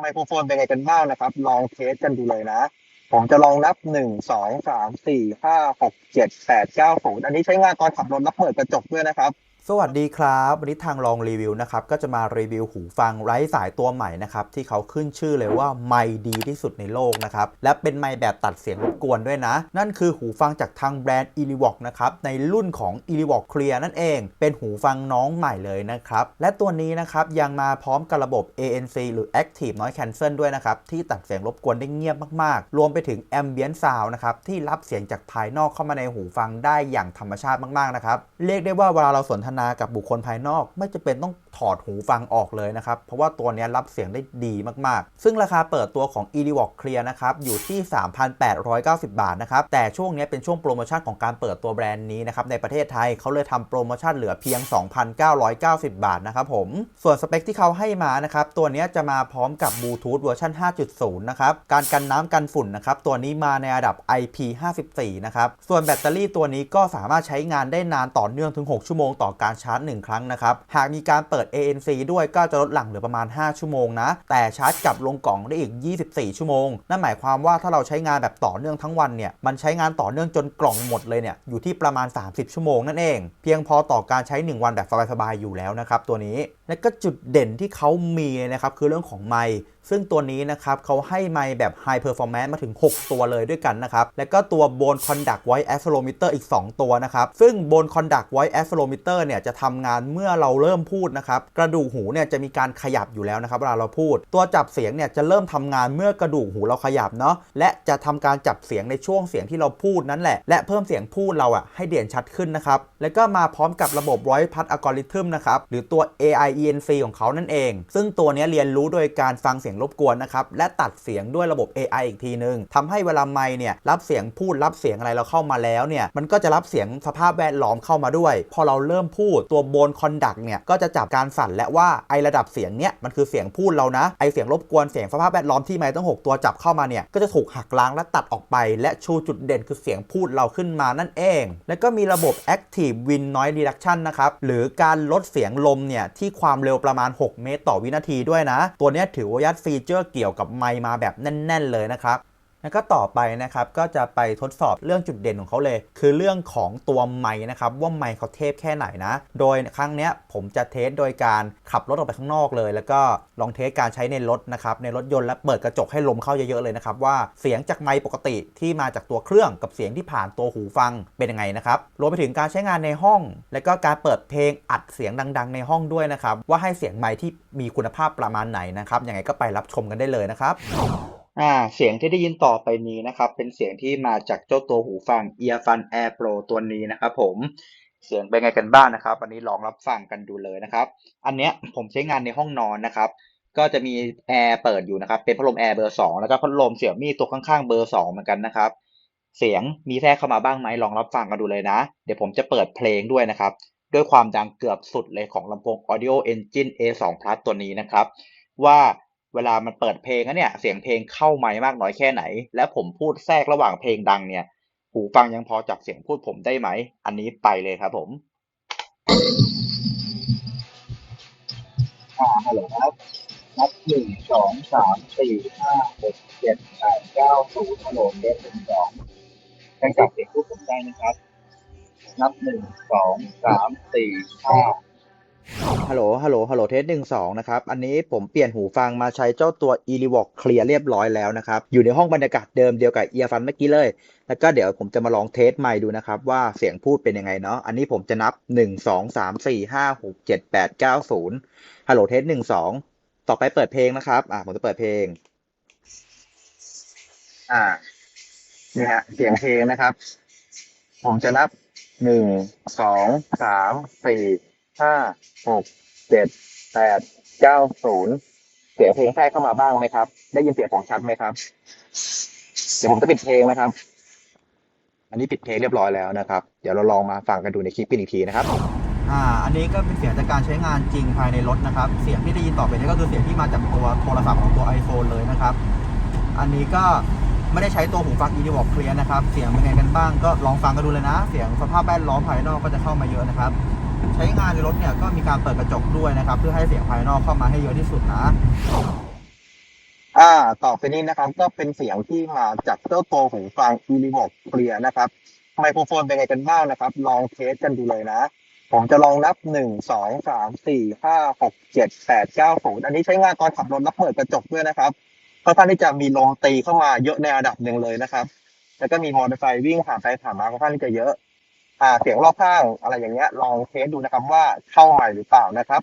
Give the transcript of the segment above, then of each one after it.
ไมโครโฟนเป็นไงกันบ้างนะครับ ลองเทสกันดูเลยนะ ผมจะลองนับหนึ่งสองสามสี่ห้าหกเจ็ดแปดเก้าศูนย์อันนี้ใช้งานตอนขับรถแล้วเปิดกระจกด้วยนะครับ สวัสดีครับวันนี้ทางลองรีวิวนะครับก็จะมารีวิวหูฟังไร้สายตัวใหม่นะครับที่เขาขึ้นชื่อเลยว่าไม่ดีที่สุดในโลกนะครับและเป็นไมค์แบบตัดเสียงรบกวนด้วยนะ นั่นคือหูฟังจากทางแบรนด์ e l i v o x นะครับในรุ่นของ e l i v o x Clear นั่นเอง เป็นหูฟังน้องใหม่เลยนะครับและตัวนี้นะครับยังมาพร้อมกับระบบ ANC หรือ Active Noise Cancel ด้วยนะครับที่ตัดเสียงรบกวนได้เงียบมากๆ รวมไปถึง Ambient Sound นะครับที่รับเสียงจากภายนอกเข้ามาในหูฟังได้อย่างธรรมชาติมากๆนะครับเรียกได้ว่าเวลาเราสนทนากับบุคคลภายนอก ไม่จะเป็นต้องถอดหูฟังออกเลยนะครับ เพราะว่าตัวนี้รับเสียงได้ดีมากๆ ซึ่งราคาเปิดตัวของ e d w o x Clear นะครับ อยู่ที่ 3,890 บาทนะครับ แต่ช่วงนี้เป็นช่วงโปรโมชั่นของการเปิดตัวแบรนด์นี้นะครับ ในประเทศไทยเขาเลยทำโปรโมชั่นเหลือเพียง 2,990 บาทนะครับผม ส่วนสเปคที่เขาให้มานะครับ ตัวนี้จะมาพร้อมกับบลูทูธเวอร์ชัน5.0 นะครับ การกันน้ำกันฝุ่นนะครับ ตัวนี้มาในระดับ IP54 นะครับ ส่วนแบตเตอรี่ตัวนี้ก็สามารถใช้งานได้นานต่อเนื่องถึง 6 ชั่วโมงต่อการชาร์จ 1 ครั้งนะครับ หากมีการเปิด ANC ด้วยก็จะลดหลั่งเหลือประมาณ 5 ชั่วโมงนะ แต่ชาร์จกลับลงกล่องได้อีก 24 ชั่วโมง นั่นหมายความว่าถ้าเราใช้งานแบบต่อเนื่องทั้งวันเนี่ย มันใช้งานต่อเนื่องจนกล่องหมดเลยเนี่ย อยู่ที่ประมาณ 30 ชั่วโมงนั่นเอง เพียงพอต่อการใช้ 1 วันแบบสบายๆอยู่แล้วนะครับตัวนี้ และก็จุดเด่นที่เขามีนะครับคือเรื่องของไมค์ ซึ่งตัวนี้นะครับเขาให้ไมค์แบบ High Performance มาถึง 6 ตัวเลยด้วยกันนะครับ แล้วก็ตัว Bone Conduct Voice Accelerometer อีก 2 ตัวนะครับ ซึ่ง Bone Conduct Voice Accelerometer เนี่ยจะทำงานเมื่อเราเริ่มพูดนะครับ กระดูกหูเนี่ยจะมีการขยับอยู่แล้วนะครับเวลาเราพูด ตัวจับเสียงเนี่ยจะเริ่มทำงานเมื่อกระดูกหูเราขยับเนาะ และจะทำการจับเสียงในช่วงเสียงที่เราพูดนั่นแหละ และเพิ่มเสียงพูดเราอะให้เด่นชัดขึ้นนะครับ แล้วก็มาพร้อมกับระบบ Voice Path Algorithm นะครับ หรือตัว AI ENC ของเขานั่นเอง ซึ่งตัวนี้เรียนรู้โดยการฟังเสียงรบกวนนะครับ และตัดเสียงด้วยระบบ AI อีกทีนึงทำให้เวลาไมค์เนี่ยรับเสียงพูดรับเสียงอะไรเราเข้ามาแล้วเนี่ยมันก็จะรับเสียงสภาพแวดล้อมเข้ามาด้วย พอเราเริ่มพูดตัวโบนคอนดักเนี่ยก็จะจับการสั่นและว่าไอระดับเสียงเนี่ยมันคือเสียงพูดเรานะไอเสียงรบกวนเสียงสภาพแวดล้อมที่ไมค์ต้องหกตัวจับเข้ามาเนี่ยก็จะถูกหักล้างและตัดออกไป และชูจุดเด่นคือเสียงพูดเราขึ้นมานั่นเอง แล้วก็มีระบบ Active Wind Noise Reduction นะครับหรือการลดเสียงลมเนี่ยที่ความเร็วประมาณ 6 เมตร ต่อวินาทีด้วยนะ ตัวนี้ถือว่ายัดฟีเจอร์เกี่ยวกับไมค์มาแบบแน่น ๆ เลยนะครับ แล้วก็ต่อไปนะครับก็จะไปทดสอบเรื่องจุดเด่นของเขาเลย คือเรื่องของตัวไม้นะครับว่าไม้เขาเทพแค่ไหนนะ โดยครั้งเนี้ยผมจะเทสโดยการขับรถออกไปข้างนอกเลย แล้วก็ลองเทสการใช้ในรถนะครับในรถยนต์และเปิดกระจกให้ลมเข้าเยอะๆเลยนะครับว่าเสียงจากไมค์ปกติที่มาจากตัวเครื่องกับเสียงที่ผ่านตัวหูฟังเป็นยังไงนะครับรวมไปถึงการใช้งานในห้อง และก็การเปิดเพลงอัดเสียงดัง ๆ ในห้องด้วยนะครับว่าให้เสียงไมค์ที่มีคุณภาพประมาณไหนนะครับยังไงก็ไปรับชมกันได้เลยนะครับ อ่าเสียงที่ได้ยินต่อไปนี้นะครับ เป็นเสียงที่มาจากเจ้าตัวหูฟัง Earfun Air Pro ตัวนี้นะครับผมเสียงเป็นไงกันบ้างนะครับวันนี้ลองรับฟังกันดูเลยนะครับ อันเนี้ยผมใช้งานในห้องนอนนะครับ ก็จะมีแอร์เปิดอยู่นะครับ เป็นพัดลมแอร์เบอร์สองแล้วก็พัดลมเสี่ยมี่ตัวข้างๆเบอร์สองเหมือนกันนะครับ เสียงมีแทรกเข้ามาบ้างไหมลองรับฟังกันดูเลยนะ เดี๋ยวผมจะเปิดเพลงด้วยนะครับ ด้วยความดังเกือบสุดเลยของลำโพง Audio Engine A2 Plus ตัวนี้นะครับ ว่า เวลามันเปิดเพลงนะเนี่ยเสียงเพลงเข้าไมมากน้อยแค่ไหน และผมพูดแทรกระหว่างเพลงดังเนี่ย หูฟังยังพอจับเสียงพูดผมได้ไหม อันนี้ไปเลยครับผมอ่าฮัลโหลครับนับหนึ่งสองสามสี่ห้าหกเจ็ดแปดเก้าศูนย์ฮัลโหลเทสหนึ่งสองยังจับเสียงพูดผมได้นะครับ นับหนึ่งสองสามสี่ห้า ฮัลโหล ฮัลโหล ฮัลโหล เทสหนึ่งสองนะครับ อันนี้ผมเปลี่ยนหูฟังมาใช้เจ้าตัว e l i v o x Clear เรียบร้อยแล้วนะครับ อยู่ในห้องบรรยากาศเดิมเดียวกับ Earfun เมื่อกี้เลย แล้วก็เดี๋ยวผมจะมาลองเทสไมค์ดูนะครับ ว่าเสียงพูดเป็นยังไงเนาะ อันนี้ผมจะนับหนึ่งสองสามสี่ห้าหกเจ็ดแปดเก้าศูนย์ฮัลโหล เทสหนึ่งสองต่อไปเปิดเพลงนะครับ อ่าผมจะเปิดเพลง อ่า นี่ฮะ เสียงเพลงนะครับ ผมจะนับหนึ่งสองสามสี่ ห้าหกเจ็ดแปดเก้าศูนย์เสียงเพลงแทรกเข้ามาบ้างไหมครับ ได้ยินเสียงของชัดไหมครับ เดี๋ยวผมจะปิดเพลงนะครับ อันนี้ปิดเพลงเรียบร้อยแล้วนะครับ เดี๋ยวเราลองมาฟังกันดูในคลิปกันอีกทีนะครับ อ่า อันนี้ก็เป็นเสียงจากการใช้งานจริงภายในรถนะครับ เสียงที่ได้ยินต่อไปนี้ก็คือเสียงที่มาจากตัวโทรศัพท์ของตัว iPhone เลยนะครับ อันนี้ก็ไม่ได้ใช้ตัวหูฟัง e d i v o x Clear นะครับ เสียงเป็นไงกันบ้างก็ลองฟังกันดูเลยนะ เสียงสภาพแวดล้อมภายนอกก็จะเข้ามาเยอะนะครับ ใช้งานในรถเนี่ยก็มีการเปิดกระจกด้วยนะครับ เพื่อให้เสียงภายนอกเข้ามาให้เยอะที่สุดนะอ่าต่อไปนี้นะครับ ก็เป็นเสียงที่มาจากเจ้าตัวหูฟัง e l i v o x Clear นะครับไมโครโฟนเป็นไงกันบ้างนะครับ ลองเทสกันดูเลยนะ ผมจะลองนับหนึ่งสองสามสี่ห้าหกเจ็ดแปดเก้าศูนย์อันนี้ใช้งานตอนขับรถแล้วเปิดกระจกด้วยนะครับค่อนข้างที่จะมีลมตีเข้ามาเยอะในระดับหนึ่งเลยนะครับ แล้วก็มีมอเตอร์ไซค์วิ่งผ่านไปผ่านมาค่อนข้างที่จะเยอะ อ่าเสียงรอบข้างอะไรอย่างเงี้ยลองเทสดูนะครับว่าเข้าใหม่หรือเปล่านะครับ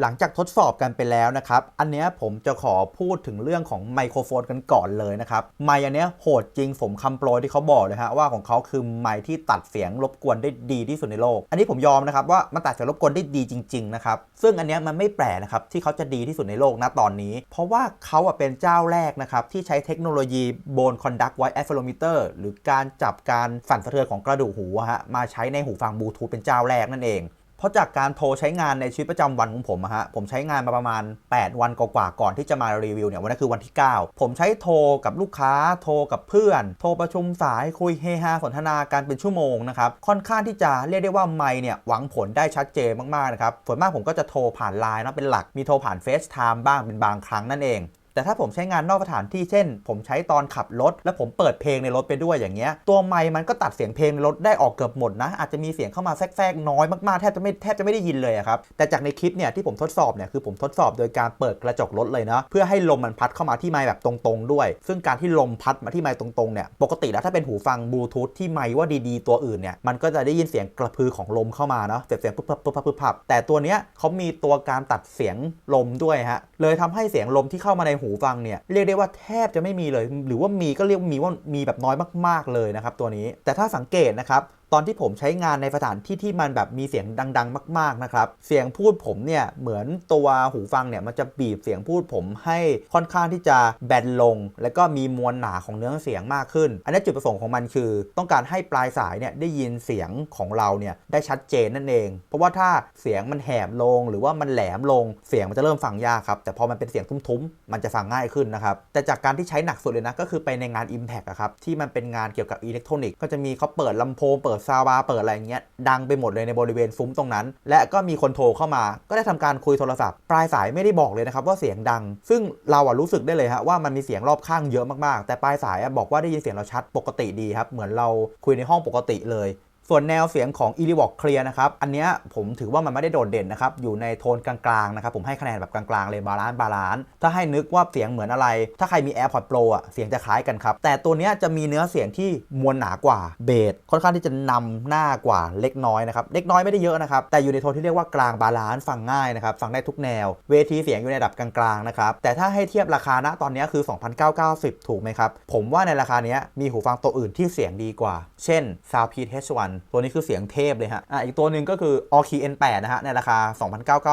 หลังจากทดสอบกันไปแล้วนะครับ อันนี้ผมจะขอพูดถึงเรื่องของไมโครโฟนกันก่อนเลยนะครับ ไมค์อันนี้โหดจริงสมคำโปรยที่เขาบอกเลยฮะว่าของเขาคือไมค์ที่ตัดเสียงรบกวนได้ดีที่สุดในโลก อันนี้ผมยอมนะครับว่ามันตัดเสียงรบกวนได้ดีจริงๆนะครับ ซึ่งอันนี้มันไม่แปลกนะครับที่เขาจะดีที่สุดในโลกณตอนนี้ เพราะว่าเขาเป็นเจ้าแรกนะครับที่ใช้เทคโนโลยี Bone Conduct White Accelerometer หรือการจับการสั่นสะเทือนของกระดูกหูฮะมาใช้ในหูฟังบลูทูธเป็นเจ้าแรกนั่นเอง เพราะจากการโทรใช้งานในชีวิตประจำวันของผมอะฮะ ผมใช้งานมาประมาณ 8 วันกว่าๆก่อนที่จะมารีวิวเนี่ยวันนั้นคือวันที่ 9 ผมใช้โทรกับลูกค้า โทรกับเพื่อน โทรประชุมสายคุยเฮฮาสนทนาการเป็นชั่วโมงนะครับ ค่อนข้างที่จะเรียกได้ว่าไมค์เนี่ยหวังผลได้ชัดเจนมากๆนะครับส่วนมากผมก็จะโทรผ่านไลน์นะเป็นหลักมีโทรผ่าน FaceTime บ้างเป็นบางครั้งนั่นเอง แต่ถ้าผมใช้งานนอกสถานที่เช่น ผมใช้ตอนขับรถ แล้วผมเปิดเพลงในรถไปด้วยอย่างเงี้ยตัวไมค์มันก็ตัดเสียงเพลงในรถได้ออกเกือบหมดนะ อาจจะมีเสียงเข้ามาแทรกๆน้อยมากๆแทบจะไม่แทบจะไม่ได้ยินเลยครับแต่จากในคลิปเนี่ยที่ผมทดสอบเนี่ยคือผมทดสอบโดยการเปิดกระจกรถเลยนะเพื่อให้ลมมันพัดเข้ามาที่ไมค์แบบตรงๆ ด้วย ซึ่งการที่ลมพัดมาที่ไมค์ตรงๆเนี่ยปกติแล้วถ้าเป็นหูฟังบลูทูธที่ไมค์ว่าดีๆตัวอื่นเนี่ยมันก็จะได้ยินเสียงกระพือของลมเข้ามาเนาะเสียงปุ๊บปั๊บปุ๊บปั๊บปุ๊บปั๊บแต่ตัวเนี้ยเขามีตัวการตัดเสียงลมด้วยฮะเลยทำให้เสียงลมที่เข้ามาในหูฟังเนี่ยเรียกได้ว่าแทบจะไม่มีเลย หรือว่ามีก็เรียกมีว่ามีแบบน้อยมาก ๆเลยนะครับตัวนี้ แต่ถ้าสังเกตนะครับ ตอนที่ผมใช้งานในสถานที่ที่มันแบบมีเสียงดัง ๆ มาก ๆ นะครับ เสียงพูดผมเนี่ยเหมือนตัวหูฟังเนี่ยมันจะบีบเสียงพูดผมให้ค่อนข้างที่จะแบนลง แล้วก็มีมวลหนาของเนื้อเสียงมากขึ้น อันนี้จุดประสงค์ของมันคือ ต้องการให้ปลายสายเนี่ยได้ยินเสียงของเราเนี่ยได้ชัดเจนนั่นเอง เพราะว่าถ้าเสียงมันแหบลง หรือว่ามันแหลมลงเสียงมันจะเริ่มฟังยากครับแต่พอมันเป็นเสียงทุ้มๆ มันจะฟังง่ายขึ้นนะครับแต่จากการที่ใช้หนักสุดเลยนะก็คือไปในงาน Impact อะครับที่มันเป็นงานเกี่ยวกับอิเล็กทรอนิกส์ก็จะมีเขาเปิดลำโพงเปิดซาวบาร์เปิดอะไรเงี้ยดังไปหมดเลยในบริเวณซุ้มตรงนั้น และก็มีคนโทรเข้ามา ก็ได้ทำการคุยโทรศัพท์ ปลายสายไม่ได้บอกเลยนะครับว่าเสียงดัง ซึ่งเราอะรู้สึกได้เลยฮะว่ามันมีเสียงรอบข้างเยอะมากๆ แต่ปลายสายอะบอกว่าได้ยินเสียงเราชัดปกติดีครับเหมือนเราคุยในห้องปกติเลย ส่วนแนวเสียงของ e l i v o x Clear นะครับ อันนี้ผมถือว่ามันไม่ได้โดดเด่นนะครับ อยู่ในโทนกลางๆนะครับ ผมให้คะแนนแบบกลางๆเลยบาลานซ์บาลานซ์ ถ้าให้นึกว่าเสียงเหมือนอะไร ถ้าใครมี AirPods Pro อะ เสียงจะคล้ายกันครับ แต่ตัวนี้จะมีเนื้อเสียงที่มวลหนากว่า เบสค่อนข้างที่จะนำหน้ากว่าเล็กน้อยนะครับ เล็กน้อยไม่ได้เยอะนะครับ แต่อยู่ในโทนที่เรียกว่ากลางบาลานซ์ฟังง่ายนะครับ ฟังได้ทุกแนว เวทีเสียงอยู่ในระดับกลางๆนะครับ แต่ถ้าให้เทียบราคาณตอนนี้คือ 2,990 ถูกไหมครับ ผมว่าในราคาเนี้ยมีหูฟังตัวอื่นที่เสียงดีกว่า เช่น Soundpeak H1 ตัวนี้คือเสียงเทพเลยฮะอะอีกตัวหนึ่งก็คือ o k N8 นะฮะในราคา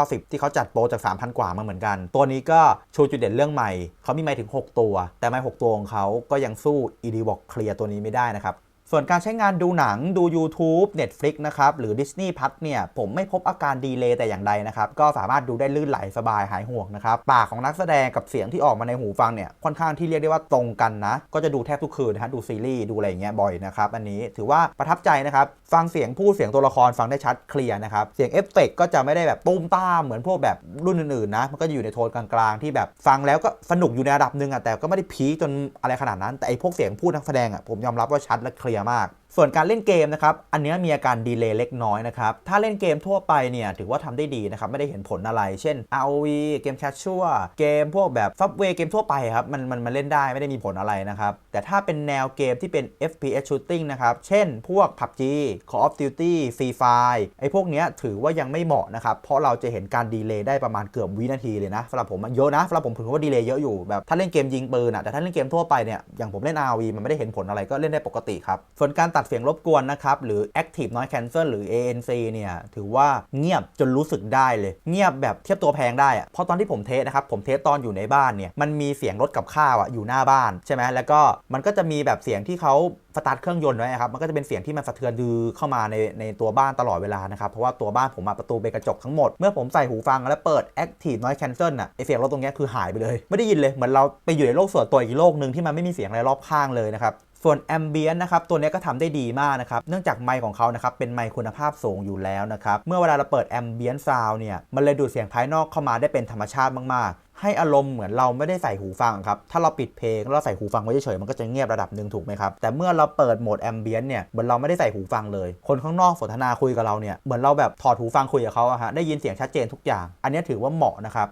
2,990 ที่เขาจัดโปรจาก 3,000 กว่ามาเหมือนกัน ตัวนี้ก็ชูจุดเด่นเรื่องใหม่เขามีไม้ถึง 6 ตัว แต่ไม้6ตัวของเขาก็ยังสู้ e d w o x Clear ตัวนี้ไม่ได้นะครับ ส่วนการใช้งานดูหนังดู YouTube Netflix นะครับ หรือ Disney Plus เนี่ยผมไม่พบอาการดีเลย์แต่อย่างใดนะครับ ก็สามารถดูได้ลื่นไหลสบายหายห่วงนะครับ ปากของนักแสดงกับเสียงที่ออกมาในหูฟังเนี่ยค่อนข้างที่เรียกได้ว่าตรงกันนะ ก็จะดูแทบทุกคืนนะฮะดูซีรีส์ดูอะไรอย่างเงี้ยบ่อยนะครับอันนี้ถือว่าประทับใจนะครับ ฟังเสียงพูดเสียงตัวละครฟังได้ชัดเคลียร์นะครับเสียงเอฟเฟกต์ก็จะไม่ได้แบบตุ้มต้ามเหมือนพวกแบบรุ่นอื่นๆนะมันก็อยู่ในโทนกลางๆ ที่แบบฟังแล้วก็สนุกอยู่ในระดับหนึ่งอะแต่ก็ไม่ได้พีจนอะไรขนาดนั้นแต่ไอพวกเสียงพูดนักแสดงอะผมยอมรับว่าชัดและเคลียยมากส่วนการเล่นเกมนะครับ อันเนี้มีอาการดีเลย์เล็กน้อยนะครับ ถ้าเล่นเกมทั่วไปเนี่ยถือว่าทำได้ดีนะครับ ไม่ได้เห็นผลอะไร เช่น ROV เกมแคชชัวเกมพวกแบบซับเวเกมทั่วไปครับ มันมันมันเล่นได้ไม่ได้มีผลอะไรนะครับ แต่ถ้าเป็นแนวเกมที่เป็น FPS shooting นะครับ เช่นพวก PUBG Call of Duty Free Fire ไอ้พวกเนี้ยถือว่ายังไม่เหมาะนะครับ เพราะเราจะเห็นการดีเลย์ได้ประมาณเกือบวินาทีเลยนะสำหรับผมเยอะนะสำหรับผมถือว่าดีเลย์เยอะอยู่แบบถ้าเล่นเกมยิงปืนอะแต่ถ้าเล่นเกมทั่วไปเนี่ยอย่างผมเล่น ROV มันไม่ได้เห็นผลอะไรก็เล่นได้ปกติครับส่วนการตัดเสียงรบกวนนะครับ หรือ Active Noise Cancel หรือ ANC เนี่ย ถือว่าเงียบจนรู้สึกได้เลย เงียบแบบเทียบตัวแพงได้อะเพราะตอนที่ผมเทสนะครับ ผมเทสตอนอยู่ในบ้านเนี่ย มันมีเสียงรถกับข้าวอะอยู่หน้าบ้านใช่ไหมแล้วก็มันก็จะมีแบบเสียงที่เขาสตาร์ทเครื่องยนต์ไว้ครับ มันก็จะเป็นเสียงที่มันสะเทือนดือเข้ามาในในตัวบ้านตลอดเวลานะครับ เพราะว่าตัวบ้านผมอะประตูเป็นกระจกทั้งหมด เมื่อผมใส่หูฟังแล้วเปิด Active Noise Cancel น่ะไอเสียงรถตรงนี้คือหายไปเลย ไม่ได้ยินเลย เหมือนเราไปอยู่ในโลกส่วนตัวอีกโลกหนึ่งที่มันไม่มีเสียงอะไรรอบข้างเลยนะครับ ส่วน Ambient นะครับตัวนี้ก็ทำได้ดีมากนะครับเนื่องจากไมค์ของเขานะครับเป็นไมค์คุณภาพสูงอยู่แล้วนะครับเมื่อเวลาเราเปิด Ambient Sound เนี่ยมันเลยดูดเสียงภายนอกเข้ามาได้เป็นธรรมชาติมากๆ ให้อารมณ์เหมือนเราไม่ได้ใส่หูฟังครับถ้าเราปิดเพลงเราใส่หูฟังไว้เฉยๆมันก็จะเงียบระดับหนึ่งถูกไหมครับแต่เมื่อเราเปิดโหมดแอมเบียนเนี่ยเหมือนเราไม่ได้ใส่หูฟังเลย คนข้างนอกสนทนาคุยกับเราเนี่ยเหมือนเราแบบถอดหูฟังคุยกับเขาอะฮะได้ยินเสียงชัดเจนทุกอย่าง อันนี้ถือว่าเหมาะนะครับ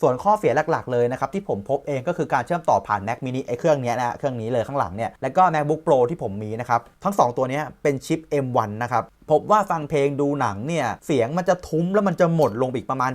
ส่วนข้อเสียหลักๆเลยนะครับที่ผมพบเองก็คือการเชื่อมต่อผ่าน Mac mini ไอ้เครื่องนี้นะเครื่องนี้เลยข้างหลังเนี่ยแล้วก็ MacBook Pro ที่ผมมีนะครับทั้ง 2 ตัวนี้เป็นชิป M1 นะครับ พบว่าฟังเพลงดูหนังเนี่ยเสียงมันจะทุ้มแล้วมันจะหมดลงอีกประมาณ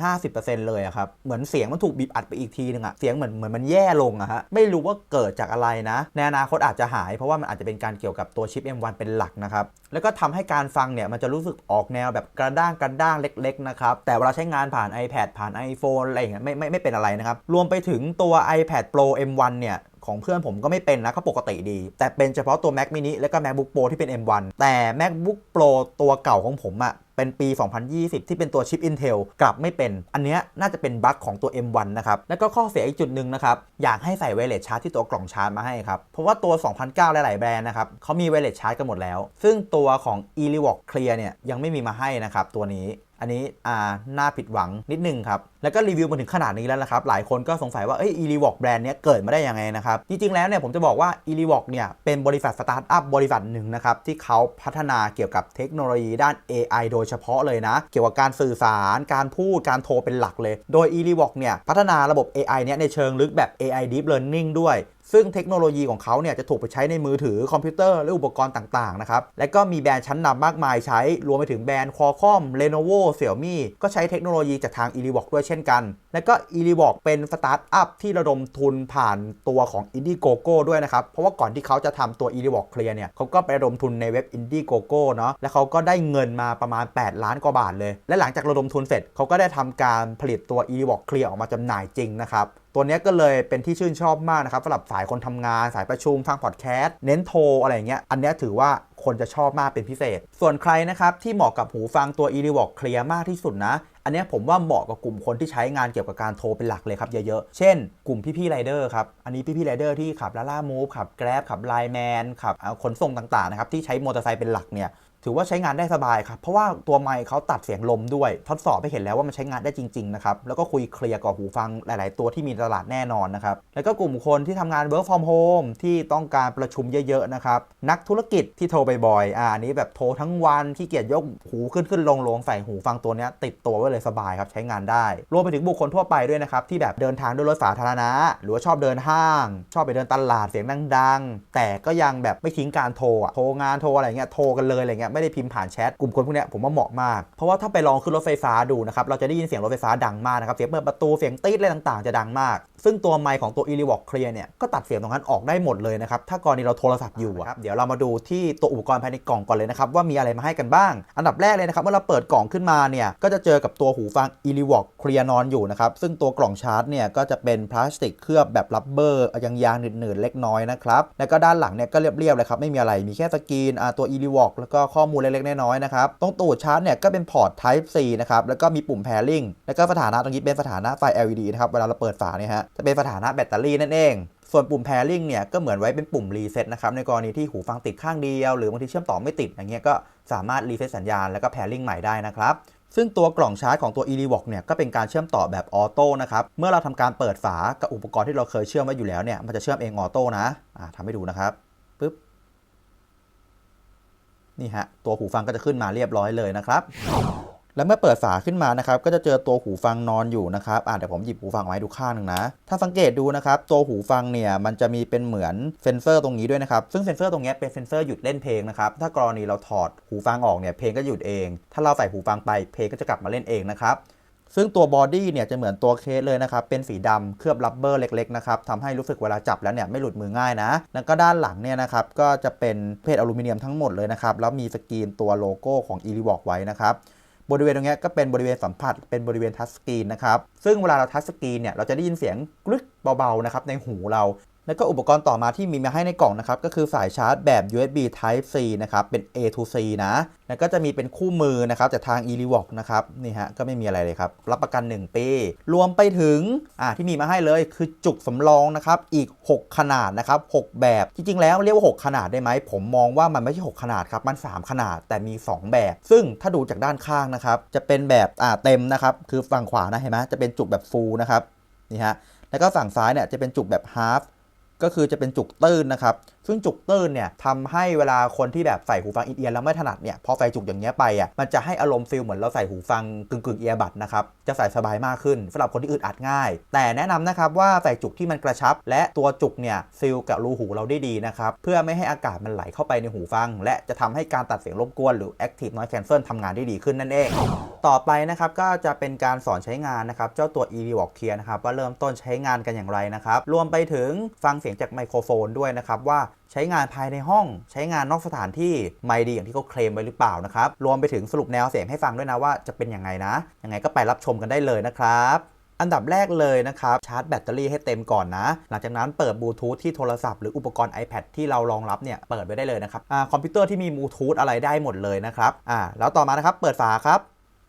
40-50%เลยครับเหมือนเสียงมันถูกบีบอัดไปอีกทีนึงอะเสียงเหมือนเหมือนมันแย่ลงอะฮะไม่รู้ว่าเกิดจากอะไรนะในอนาคตอาจจะหาย เพราะว่ามันอาจจะเป็นการเกี่ยวกับตัวชิป M1 เป็นหลักนะครับแล้วก็ทำให้การฟังเนี่ยมันจะรู้สึกออกแนวแบบกระด้างกระด้างเล็กๆนะครับแต่เวลาใช้งานผ่าน iPad ผ่าน iPhone อะไรอย่างเงี้ยไม่ไม่ไม่เป็นอะไรนะครับรวมไปถึงตัว iPad Pro M1 เนี่ย ของเพื่อนผมก็ไม่เป็นนะก็ปกติดี แต่เป็นเฉพาะตัว Mac mini และก็ MacBook Pro ที่เป็น M1 แต่ MacBook Pro ตัวเก่าของผมอะเป็นปี 2020 ที่เป็นตัวชิป Intel กลับไม่เป็น อันเนี้ยน่าจะเป็นบั๊กของตัว M1 นะครับ แล้วก็ข้อเสียอีกจุดหนึ่งนะครับ อยากให้ใส่ไวเลสชาร์จที่ตัวกล่องชาร์จมาให้ครับ เพราะว่าตัว 2009 หลาย ๆ แบรนด์นะครับเขามีไวเลสชาร์จกันหมดแล้ว ซึ่งตัวของ e l i v o k Clear เนี่ยยังไม่มีมาให้นะครับตัวนี้ อันนี้อ่าน่าผิดหวังนิดนึงครับ แล้วก็รีวิวมาถึงขนาดนี้แล้วนะครับ หลายคนก็สงสัยว่าเอ้ย e l i v o k แบรนด์เนี้ยเกิดมาได้ยังไงนะครับ จริง ๆ แล้วเนี่ยผมจะบอกว่า e l i v o k เนี่ยเป็นบริษัทสตาร์ทอัพบริษัทหนึ่งนะครับ ที่เขาพัฒนาเกี่ยวกับเทคโนโลยีด้าน AI โดยเฉพาะเลยนะ เกี่ยวกับการสื่อสาร การพูดการโทรเป็นหลักเลย โดย e l i v o k เนี่ยพัฒนาระบบ AI เนี่ยในเชิงลึกแบบ AI Deep Learning ด้วย ซึ่งเทคโนโลยีของเขาเนี่ยจะถูกไปใช้ในมือถือคอมพิวเตอร์และอุปกรณ์ต่างๆนะครับและก็มีแบรนด์ชั้นนำมากมายใช้ รวมไปถึงแบรนด์ Qualcomm Lenovo Xiaomi ก็ใช้เทคโนโลยีจากทาง e l i v o k ด้วยเช่นกัน และก็ e l i v o k เป็นสตาร์ทอัพที่ระดมทุนผ่านตัวของ Indiegogo ด้วยนะครับ เพราะว่าก่อนที่เขาจะทำตัว e l i v o k Clear เนี่ยเขาก็ไประดมทุนในเว็บ Indiegogo เนาะและเขาก็ได้เงินมาประมาณ 8 ล้านกว่าบาทเลย และหลังจากระดมทุนเสร็จเขาก็ได้ทำการผลิตตัว e l i v o k Clear ออกมาจำหน่ายจริงนะครับ ตัวนี้ก็เลยเป็นที่ชื่นชอบมากนะครับสำหรับสายคนทำงานสายประชุมฟังพอดแคสต์เน้นโทรอะไรอย่างเงี้ยอันนี้ถือว่าคนจะชอบมากเป็นพิเศษ ส่วนใครนะครับที่เหมาะกับหูฟังตัว e l i v o k Clear มากที่สุดนะ อันนี้ผมว่าเหมาะกับกลุ่มคนที่ใช้งานเกี่ยวกับการโทรเป็นหลักเลยครับเยอะๆ เช่นกลุ่มพี่ๆไรเดอร์ครับ อันนี้พี่ๆไรเดอร์ที่ขับลาล่ามูฟขับแกร็บขับไลแมนขับขนส่งต่างๆนะครับที่ใช้มอเตอร์ไซค์เป็นหลักเนี่ย ถือว่าใช้งานได้สบายครับ เพราะว่าตัวไมค์เขาตัดเสียงลมด้วย ทดสอบไปเห็นแล้วว่ามันใช้งานได้จริงๆนะครับ แล้วก็คุยเคลียร์กับหูฟังหลาย ๆ ตัวที่มีตลาดแน่นอนนะครับ แล้วก็กลุ่มคนที่ทำงาน work from home ที่ต้องการประชุมเยอะๆนะครับ นักธุรกิจที่โทรบ่อยๆอ่าอันนี้แบบโทรทั้งวันขี้เกียจยกหูขึ้นขึ้นลงลงใส่หูฟังตัวนี้ติดตัวไว้เลยสบายครับใช้งานได้ รวมไปถึงบุคคลทั่วไปด้วยนะครับที่แบบเดินทางด้วยรถสาธารณะ หรือว่าชอบเดินห้าง ชอบไปเดินตลาดเสียงดังๆแต่ก็ยังแบบไม่ทิ้งการโทรอะโทรงานโทรอะไรเงี้ยโทรกันเลยอะไรเงี้ยไม่ได้พิมพ์ผ่านแชทกลุ่มคนพวกนี้ผมว่าเหมาะมาก เพราะว่าถ้าไปลองขึ้นรถไฟฟ้าดูนะครับเราจะได้ยินเสียงรถไฟฟ้าดังมากนะครับเสียงเปิดประตูเสียงตีดอะไรต่างๆ จะดังมาก ซึ่งตัวไมค์ของตัว e l i v o k Clear เนี่ยก็ตัดเสียงตรงนั้นออกได้หมดเลยนะครับถ้ากรณีเราโทรศัพท์อยู่ครับเดี๋ยวเรามาดูที่ตัวอุปกรณ์ภายในกล่องก่อนเลยนะครับว่ามีอะไรมาให้กันบ้าง อันดับแรกเลยนะครับเมื่อเราเปิดกล่องขึ้นมาเนี่ยก็จะเจอกับตัวหูฟัง e l i v o k Clear นอนอยู่นะครับซึ่งตัวกล่องชาร์จเนี่ยก็จะเป็นพลาสติกเคลือบแบบรับเบอร์ยางๆหนืดๆเล็กน้อยนะครับแล้วก็ด้านหลังเนี่ยก็เรียบๆเลยครับไม่มีอะไรมีแค่สกรีนตัว e l i v o k แล้วก็ข้ออมูลเล็กๆน้อยๆนะครับ ตรงตูดชาร์จเนี่ยก็เป็นพอร์ต Type C นะครับ แล้วก็มีปุ่ม pairing แล้วก็สถานะตรงนี้เป็นสถานะไฟ LED นะครับ เวลาเราเปิดฝาเนี่ยฮะ จะเป็นสถานะแบตเตอรี่นั่นเองส่วนปุ่ม pairing เนี่ยก็เหมือนไว้เป็นปุ่ม reset นะครับในกรณีที่หูฟังติดข้างเดียว หรือบางทีเชื่อมต่อไม่ติดอย่างเงี้ยก็สามารถ reset สัญญาณแล้วก็ pairing ใหม่ได้นะครับซึ่งตัวกล่องชาร์จของตัว e l i v o k เนี่ยก็เป็นการเชื่อมต่อแบบออโต้นะครับเมื่อเราทำการเปิดฝากับอุปกรณ์ที่เราเคยเชื่อมไว้อยู่แล้วเนี่ยมันจะเชื่อมเองออโต้นะอ่าทำให้ดูนะครับปึ๊บ นี่ฮะตัวหูฟังก็จะขึ้นมาเรียบร้อยเลยนะครับแล้วเมื่อเปิดฝาขึ้นมานะครับก็จะเจอตัวหูฟังนอนอยู่นะครับอ่าเดี๋ยวผมหยิบหูฟังไว้ดูข้างหนึ่งนะ ถ้าสังเกตดูนะครับตัวหูฟังเนี่ยมันจะมีเป็นเหมือนเซนเซอร์ตรงนี้ด้วยนะครับซึ่งเซนเซอร์ตรงนี้เป็นเซนเซอร์หยุดเล่นเพลงนะครับถ้ากรณีเราถอดหูฟังออกเนี่ยเพลงก็หยุดเอง ถ้าเราใส่หูฟังไปเพลงก็จะกลับมาเล่นเองนะครับ ซึ่งตัวบอดี้เนี่ยจะเหมือนตัวเคสเลยนะครับ เป็นสีดำเคลือบรับเบอร์เล็กๆนะครับทำให้รู้สึกเวลาจับแล้วเนี่ยไม่หลุดมือง่ายนะ แล้วก็ด้านหลังเนี่ยนะครับก็จะเป็นเพศอลูมิเนียมทั้งหมดเลยนะครับ แล้วมีสกรีนตัวโลโก้ของ e l i v o k ไว้นะครับบริเวณตรงนี้ก็เป็นบริเวณสัมผัสเป็นบริเวณทัชสกรีนนะครับ ซึ่งเวลาเราทัชสกรีนเนี่ยเราจะได้ยินเสียงกรึกเบาๆนะครับในหูเรา แล้วก็อุปกรณ์ต่อมาที่มีมาให้ในกล่องนะครับ ก็คือสายชาร์จแบบ USB Type C นะครับ เป็น A to C นะ แล้วก็จะมีเป็นคู่มือนะครับจากทาง e l i v o k นะครับ นี่ฮะ ก็ไม่มีอะไรเลยครับ รับประกัน 1 ปี รวมไปถึง อ่าที่มีมาให้เลยคือจุกสำรองนะครับ อีก 6 ขนาดนะครับ 6 แบบ จริง ๆ แล้วเรียกว่า 6 ขนาดได้ไหม ผมมองว่ามันไม่ใช่ 6 ขนาดครับ มัน 3 ขนาด แต่มี 2 แบบ ซึ่งถ้าดูจากด้านข้างนะครับ จะเป็นแบบ อ่า เต็มนะครับ คือฝั่งขวานะ เห็นไหมจะเป็นจุกแบบฟูลนะครับ นี่ฮะ แล้วก็ฝั่งซ้ายเนี่ยจะเป็นจุกแบบ half ก็คือจะเป็นจุกตื้นนะครับ ซึ่งจุกตื้นเนี่ยทำให้เวลาคนที่แบบใส่หูฟังอินเอียร์แล้วไม่ถนัดเนี่ยพอใส่จุกอย่างเงี้ยไปอะมันจะให้อารมณ์ฟิลเหมือนเราใส่หูฟังกึ่งกึ่งเอียร์บัดนะครับจะใส่สบายมากขึ้นสำหรับคนที่อึดอัดง่าย แต่แนะนำนะครับว่าใส่จุกที่มันกระชับ และตัวจุกเนี่ยฟิลกับรูหูเราได้ดีนะครับเพื่อไม่ให้อากาศมันไหลเข้าไปในหูฟัง และจะทำให้การตัดเสียงรบกวนหรือ active noise cancel ทำงานได้ดีขึ้นนั่นเอง ต่อไปนะครับก็จะเป็นการสอนใช้งานนะครับเจ้าตัว e v o Clear นะครับว่าเริ่มต้นใช้งานกันอย่างไรนะครับรวมไปถึงฟังเสียงจากไมโครโฟนด้วยนะครับว่า ใช้งานภายในห้อง ใช้งานนอกสถานที่ไม่ดีอย่างที่เขาเคลมไว้หรือเปล่านะครับ รวมไปถึงสรุปแนวเสียงให้ฟังด้วยนะว่าจะเป็นยังไงนะ ยังไงก็ไปรับชมกันได้เลยนะครับอันดับแรกเลยนะครับ ชาร์จแบตเตอรี่ให้เต็มก่อนนะ หลังจากนั้นเปิดบลูทูธที่โทรศัพท์หรืออุปกรณ์ iPad ที่เรารองรับเนี่ย เปิดไว้ได้เลยนะครับอคอมพิวเตอร์ที่มีบลูทูธอะไรได้หมดเลยนะครับอ่าแล้วต่อมานะครับ เปิดฝาครับ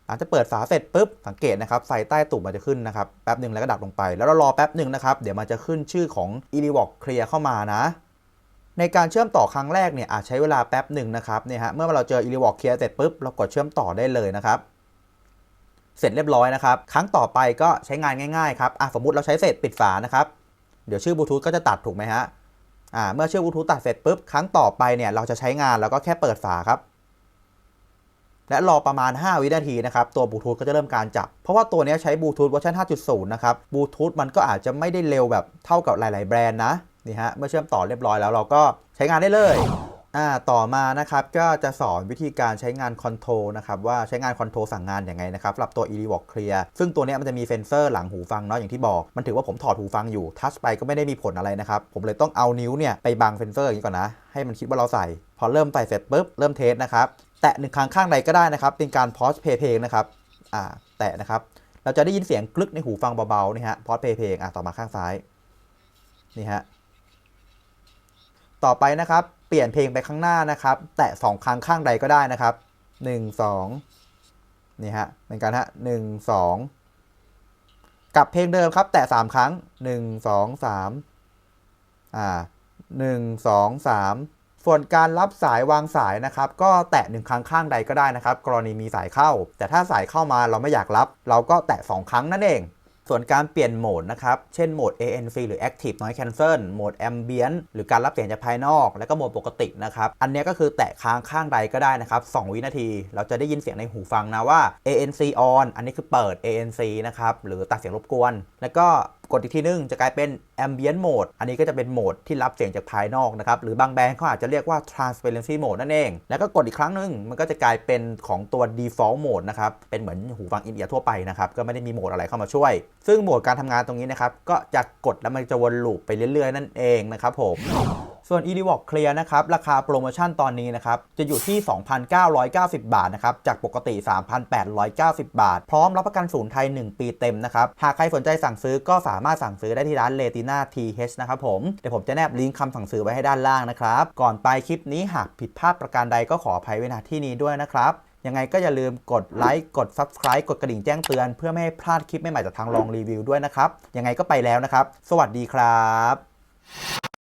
หลังจากเปิดฝาเสร็จปุ๊บ สังเกตนะครับ ไฟใต้ตุ่มมันจะขึ้นนะครับ แป๊บหนึ่งแล้วก็ดับลงไป แล้วเรารอแป๊บหนึ่งนะครับ เดี๋ยวมันจะขึ้นชื่อของ e l i v o x Clear เข้ามานะ ในการเชื่อมต่อครั้งแรกเนี่ยอาจใช้เวลาแป๊บหนึ่งนะครับเนี่ยฮะเมื่อเราเจอ e l i v o x Clear เสร็จปุ๊บเรากดเชื่อมต่อได้เลยนะครับ เสร็จเรียบร้อยนะครับ ครั้งต่อไปก็ใช้งานง่ายๆครับอะสมมติเราใช้เสร็จปิดฝานะครับเดี๋ยวชื่อบลูทูธก็จะตัดถูกไหมฮะอ่าเมื่อชื่อบลูทูธตัดเสร็จปุ๊บครั้งต่อไปเนี่ยเราจะใช้งานแล้วก็แค่เปิดฝาครับ และรอประมาณ 5 วินาทีนะครับตัวบลูทูธก็จะเริ่มการจับ เพราะว่าตัวนี้ใช้บลูทูธเวอร์ชัน5.0 นะครับบลูทูธมันก็อาจจะไม่ได้เร็วแบบเท่ากับหลาย ๆ แบรนด์นะ นี่ฮะเมื่อเชื่อมต่อเรียบร้อยแล้วเราก็ใช้งานได้เลยอ่าต่อมานะครับก็จะสอนวิธีการใช้งานคอนโทรลนะครับว่าใช้งานคอนโทรลสั่งงานยังไงนะครับสำหรับตัว e l i v o x Clear ซึ่งตัวนี้มันจะมีเซ็นเซอร์หลังหูฟังเนาะอย่างที่บอก มันถือว่าผมถอดหูฟังอยู่ทัชไปก็ไม่ได้มีผลอะไรนะครับ ผมเลยต้องเอานิ้วเนี่ยไปบังเซ็นเซอร์อย่างนี้ก่อนนะ ให้มันคิดว่าเราใส่ พอเริ่มใส่เสร็จปุ๊บเริ่มเทสนะครับ แตะหนึ่งครั้งข้างใดก็ได้นะครับ เป็นการพอสเพย์เพลงนะครับอ่าแตะนะครับเราจะได้ยินเสียงกลึกในหูฟังเบาๆนี่ฮะพอสเพย์เพลงอะต่อมาข้างซ้ายนี่ฮะ ต่อไปนะครับ เปลี่ยนเพลงไปข้างหน้านะครับ แตะสองครั้งข้างใดก็ได้นะครับหนึ่งสองนี่ฮะเหมือนกันฮะหนึ่งสองกับเพลงเดิมครับ แตะสามครั้งหนึ่งสองสามอ่าหนึ่งสองสามส่วนการรับสายวางสายนะครับ ก็แตะหนึ่งครั้งข้างใดก็ได้นะครับ กรณีมีสายเข้า แต่ถ้าสายเข้ามาเราไม่อยากรับ เราก็แตะสองครั้งนั่นเอง ส่วนการเปลี่ยนโหมดนะครับ เช่นโหมด ANC หรือ Active Noise Cancel โหมด Ambient หรือการรับเสียงจากภายนอก แล้วก็โหมดปกตินะครับ อันนี้ก็คือแตะค้างข้างใดก็ได้นะครับ 2 วินาที เราจะได้ยินเสียงในหูฟังนะว่า ANC on อันนี้คือเปิด ANC นะครับ หรือตัดเสียงรบกวน แล้วก็ กดอีกทีนึงจะกลายเป็น Ambient Mode อันนี้ก็จะเป็นโหมดที่รับเสียงจากภายนอกนะครับ หรือบางแบรนด์เขาอาจจะเรียกว่า Transparency Mode นั่นเอง แล้วก็กดอีกครั้งหนึง มันก็จะกลายเป็นของตัว Default Mode นะครับ เป็นเหมือนหูฟังอินเอียร์ทั่วไปนะครับ ก็ไม่ได้มีโหมดอะไรเข้ามาช่วย ซึ่งโหมดการทำงานตรงนี้นะครับ ก็จะกดแล้วมันจะวนลูปไปเรื่อยๆ นั่นเองนะครับผม ส่วน e d v o x Clear นะครับราคาโปรโมชั่นตอนนี้นะครับจะอยู่ที่ 2,990 บาทนะครับจากปกติ 3,890 บาท พร้อมรับประกันศูนย์ไทย 1 ปีเต็มนะครับหากใครสนใจสั่งซื้อก็สามารถสั่งซื้อได้ที่ร้าน Retina TH นะครับผมเดี๋ยวผมจะแนบลิงก์คำสั่งซื้อไว้ให้ด้านล่างนะครับก่อนไปคลิปนี้หากผิดพลาดประการใดก็ขออภัยไว้ณที่นี้ด้วยนะครับยังไงก็อย่าลืมกดไลค์กด Subscribe กดกระดิ่งแจ้งเตือน เพื่อไม่ให้พลาดคลิปใหม่ๆจากทางลองรีวิวด้วยนะครับ ยังไงก็ไปแล้วนะครับ สวัสดีครับ